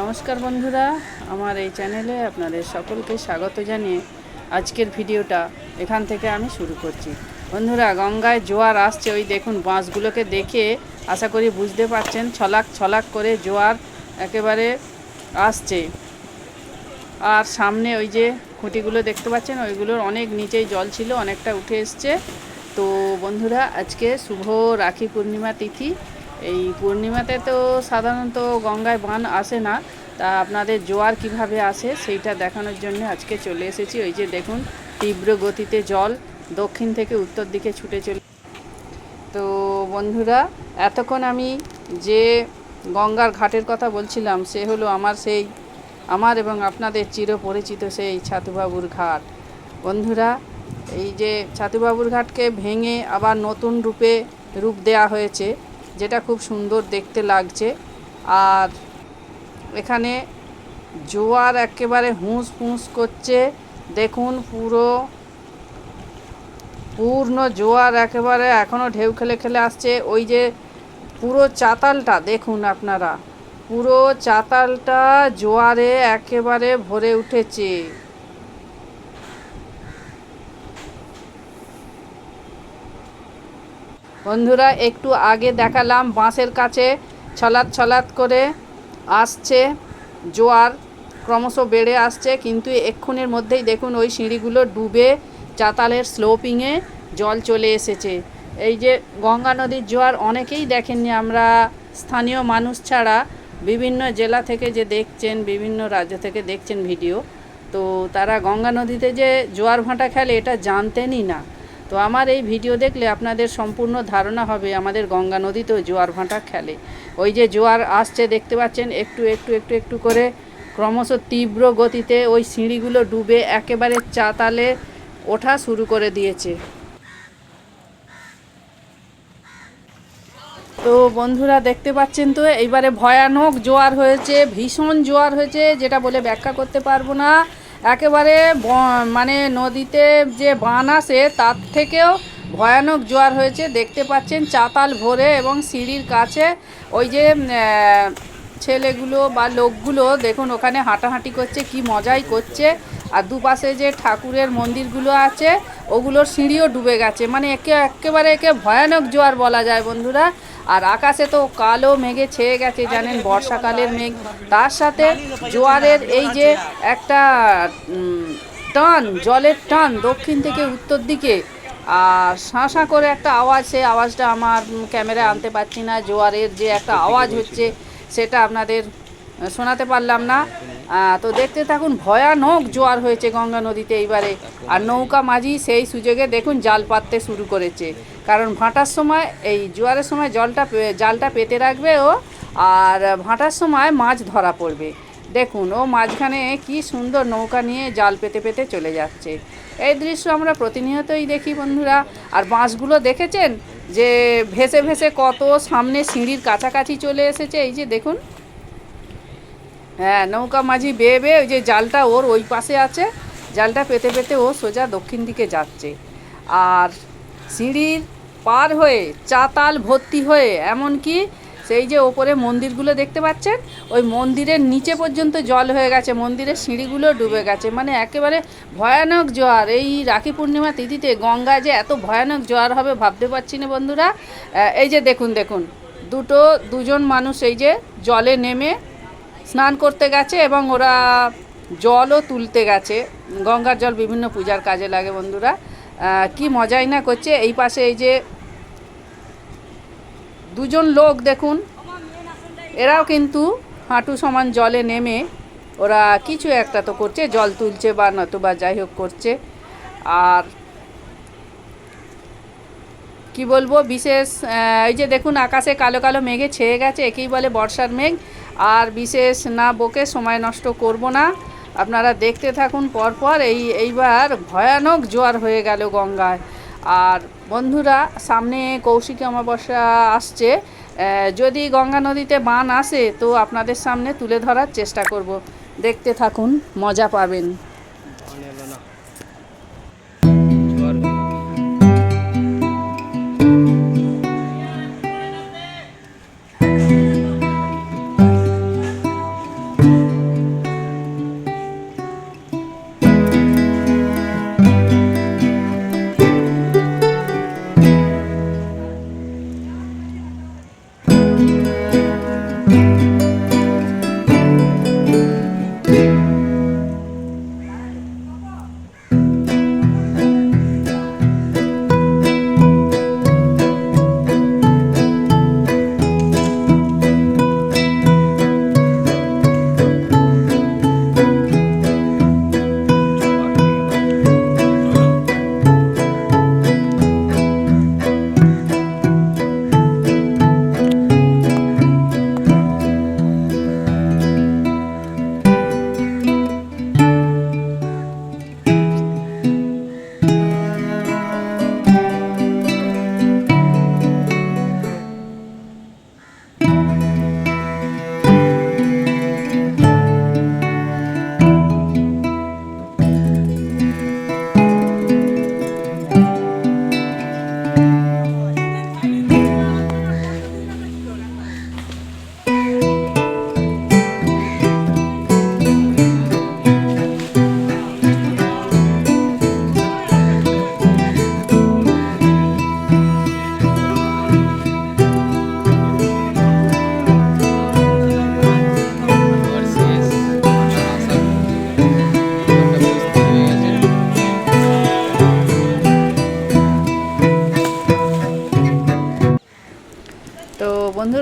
নমস্কার বন্ধুরা, আমার এই চ্যানেলে আপনাদের সকলকে স্বাগত জানিয়ে আজকের ভিডিওটা এখান থেকে আমি শুরু করছি। বন্ধুরা, গঙ্গায় জোয়ার আসছে, ওই দেখুন বাঁশগুলোকে দেখে আশা করি বুঝতে পারছেন, ছলাক ছলাক করে জোয়ার একেবারে আসছে। আর সামনে ওই যে খুঁটিগুলো দেখতে পাচ্ছেন, ওইগুলোর অনেক নিচেই জল ছিল, অনেকটা উঠে এসছে। তো বন্ধুরা, আজকে শুভ রাখি পূর্ণিমা তিথি। এই পূর্ণিমাতে তো সাধারণত গঙ্গায় বান আসে না, তা আপনাদের জোয়ার কীভাবে আসে সেইটা দেখানোর জন্য আজকে চলে এসেছি। ওই যে দেখুন, তীব্র গতিতে জল দক্ষিণ থেকে উত্তর দিকে ছুটে চলে। তো বন্ধুরা, এতক্ষণ আমি যে গঙ্গার ঘাটের কথা বলছিলাম, সে হলো আমার সেই, আমার এবং আপনাদের চিরপরিচিত সেই ছাতুবাবুর ঘাট। বন্ধুরা, এই যে ছাতুবাবুর ঘাটকে ভেঙে আবার নতুন রূপে রূপ দেয়া হয়েছে। যেটা খুব সুন্দর দেখতে লাগছে। আর এখানে জোয়ার একেবারে হুঁস ফুঁস করছে। দেখুন পুরো, পূর্ণ জোয়ার একেবারে এখনও ঢেউ খেলে খেলে আসছে। ওই যে পুরো চাতালটা, দেখুন আপনারা, পুরো চাতালটা জোয়ারে একেবারে ভরে উঠেছে। বন্ধুরা, একটু আগে দেখালাম বাঁশের কাছে ছলাৎ ছলাৎ করে আসছে জোয়ার, ক্রমশ বেড়ে আসছে, কিন্তু এক্ষুনির মধ্যেই দেখুন ওই সিঁড়িগুলো ডুবে চাতালের স্লোপিংয়ে জল চলে এসেছে। এই যে গঙ্গা নদীর জোয়ার অনেকেই দেখেননি আমরা, স্থানীয় মানুষ ছাড়া বিভিন্ন জেলা থেকে যে দেখছেন, বিভিন্ন রাজ্য থেকে দেখছেন ভিডিও, তো তারা গঙ্গা নদীতে যে জোয়ার ভাঁটা খেলে এটা জানতেনই না। তো আমার এই ভিডিও দেখলে আপনাদের সম্পূর্ণ ধারণা হবে আমাদের গঙ্গা নদীতেও জোয়ার ভাঁটা খেলে। ওই যে জোয়ার আসছে, দেখতে পাচ্ছেন, একটু একটু একটু একটু করে ক্রমশ তীব্র গতিতে ওই সিঁড়িগুলো ডুবে একেবারে চাতালে ওঠা শুরু করে দিয়েছে। তো বন্ধুরা, দেখতে পাচ্ছেন তো, এইবারে ভয়ানক জোয়ার হয়েছে, ভীষণ জোয়ার হয়েছে, যেটা বলে ব্যাখ্যা করতে পারব না। একেবারে মানে নদীতে যে বান আসে, তার থেকেও ভয়ানক জোয়ার হয়েছে। দেখতে পাচ্ছেন চাতাল ভরে এবং সিঁড়ির কাছে ওই যে ছেলেগুলো বা লোকগুলো, দেখুন ওখানে হাঁটাহাঁটি করছে, কি মজাই করছে। আর দুপাশে যে ঠাকুরের মন্দিরগুলো আছে, ওগুলোর সিঁড়িও ডুবে গেছে। মানে একে একেবারে একে ভয়ানক জোয়ার বলা যায় বন্ধুরা। আর আকাশে তো কালো মেঘে ছেয়ে গেছে, জানেন, বর্ষাকালের মেঘ। তার সাথে জোয়ারের এই যে একটা টান, জলের টান দক্ষিণ থেকে উত্তর দিকে, আর শাঁ শাঁ করে একটা আওয়াজ, সেই আওয়াজটা আমার ক্যামেরায় আনতে পারছি না। জোয়ারের যে একটা আওয়াজ হচ্ছে, সেটা আপনাদের শোনাতে পারলাম না। তো দেখতে থাকুন, ভয়ানক জোয়ার হয়েছে গঙ্গা নদীতে এইবারে। আর নৌকা মাঝি সেই সুযোগে দেখুন, জাল পাততে শুরু করেছে। কারণ ভাঁটার সময়, এই জোয়ারের সময় জলটা জালটা পেতে রাখবে ও, আর ভাঁটার সময় মাছ ধরা পড়বে। দেখুন, ও মাঝখানে কি সুন্দর নৌকা নিয়ে জাল পেতে পেতে চলে যাচ্ছে। এই দৃশ্য আমরা প্রতিনিয়তই দেখি বন্ধুরা। আর বাঁশগুলো দেখেছেন? যে ভেসে ভেসে কত সামনে সিঁড়ির কাছাকাছি চলে এসেছে, এই যে দেখুন। হ্যাঁ নৌকা মাঝি বেয়ে বেয়ে ওই যে জালটা ওর ওই পাশে আছে। জালটা পেতে পেতে ও সোজা দক্ষিণ দিকে যাচ্ছে। আর সিঁড়ির পার হয়ে চাতাল ভর্তি হয়ে, এমনকি সেই যে ওপরে মন্দিরগুলো দেখতে পাচ্ছেন, ওই মন্দিরের নিচে পর্যন্ত জল হয়ে গেছে, মন্দিরের সিঁড়িগুলো ডুবে গেছে। মানে একেবারে ভয়ানক জোয়ার। এই রাখি পূর্ণিমা তিথিতে গঙ্গা যে এত ভয়ানক জোয়ার হবে ভাবতে পারছি না বন্ধুরা। এই যে দেখুন দেখুন, দুটো, দুজন মানুষ এই যে জলে নেমে স্নান করতে গেছে এবং ওরা জলও তুলতে গেছে। গঙ্গার জল বিভিন্ন পূজার কাজে লাগে বন্ধুরা। কি মজাই না করছে? এই পাশে এই যে দুজন লোক দেখুন, এরাও কিন্তু হাঁটু সমান জলে নেমে ওরা কিছু একটা তো করছে, জল তুলছে বা নতুবা যাই হোক করছে। আর কি বলব, বিশেষ এই যে দেখুন আকাশে কালো কালো মেঘে ছেয়ে গেছে, একেই বলে বর্ষার মেঘ। আর বিশেষ না বকে সময় নষ্ট করব না। আপনারা দেখতে থাকুন পরপর। এই, এইবার ভয়ানক জোয়ার হয়ে গেল গঙ্গায়। আর বন্ধুরা, সামনে কৌশিকী অমাবস্যা আসছে। যদি গঙ্গা নদীতে বান আসে, তো আপনাদের সামনে তুলে ধরার চেষ্টা করব। দেখতে থাকুন, মজা পাবেন।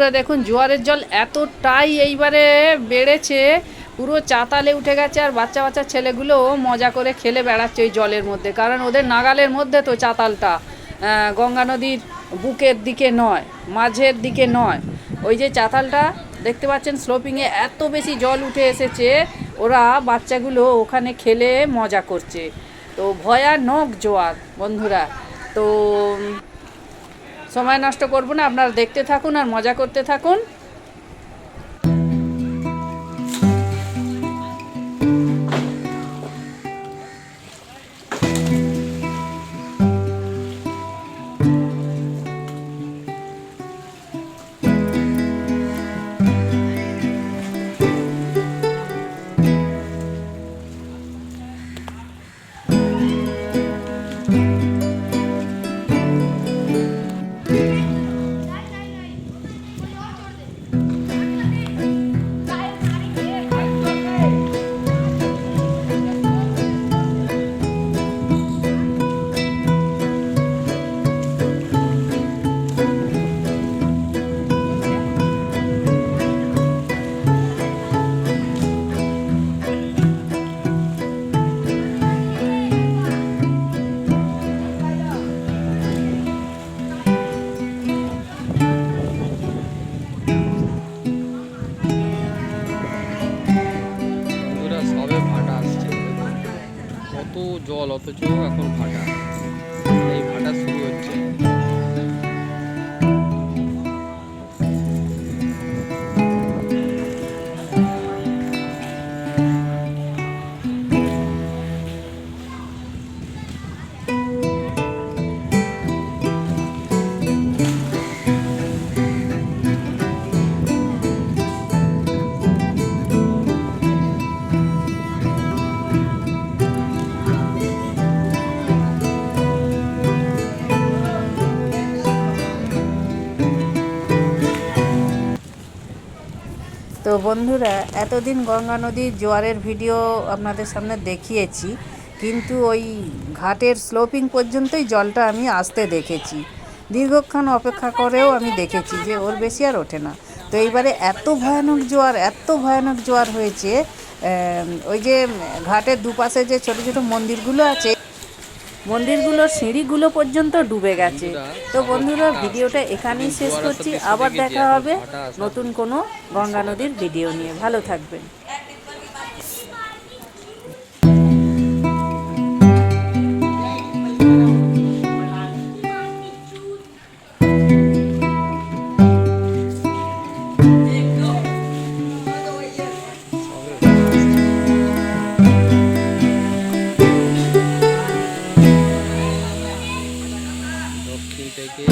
বন্ধুরা, দেখুন, জোয়ারের জল এতটাই এইবারে বেড়েছে, পুরো চাতালে উঠে গেছে আর বাচ্চা বাচ্চা ছেলেগুলো মজা করে খেলে বেড়াচ্ছে ওই জলের মধ্যে। কারণ ওদের নাগালের মধ্যে তো চাতালটা গঙ্গা নদীর বুকের দিকে নয়, মাঝের দিকে নয়। ওই যে চাতালটা, দেখতে পাচ্ছেন স্লোপিংয়ে এত বেশি জল উঠে এসেছে, ওরা বাচ্চাগুলো ওখানে খেলে মজা করছে। তো ভয়ানক জোয়ার, বন্ধুরা। তো সময় নষ্ট করব না আপনারা দেখতে থাকুন আর মজা করতে থাকুন। জল অথচ এখন ভাটা বন্ধুরা, এতদিন গঙ্গা নদীর জোয়ারের ভিডিও আপনাদের সামনে দেখিয়েছি, কিন্তু ওই ঘাটের স্লোপিং পর্যন্তই জলটা আমি আসতে দেখেছি। দীর্ঘক্ষণ অপেক্ষা করেও আমি দেখেছি যে ওর বেশি আর ওঠে না। তো এইবারে এত ভয়ানক জোয়ার, এত ভয়ানক জোয়ার হয়েছে ওই যে ঘাটের দুপাশে যে ছোট ছোট মন্দিরগুলো আছে মন্দিরগুলোর সিঁড়িগুলো পর্যন্ত ডুবে গেছে। তো বন্ধুরা, ভিডিওটা এখানেই শেষ করছি। আবার দেখা হবে নতুন কোনো গঙ্গা নদীর ভিডিও নিয়ে। ভালো থাকবেন। take it.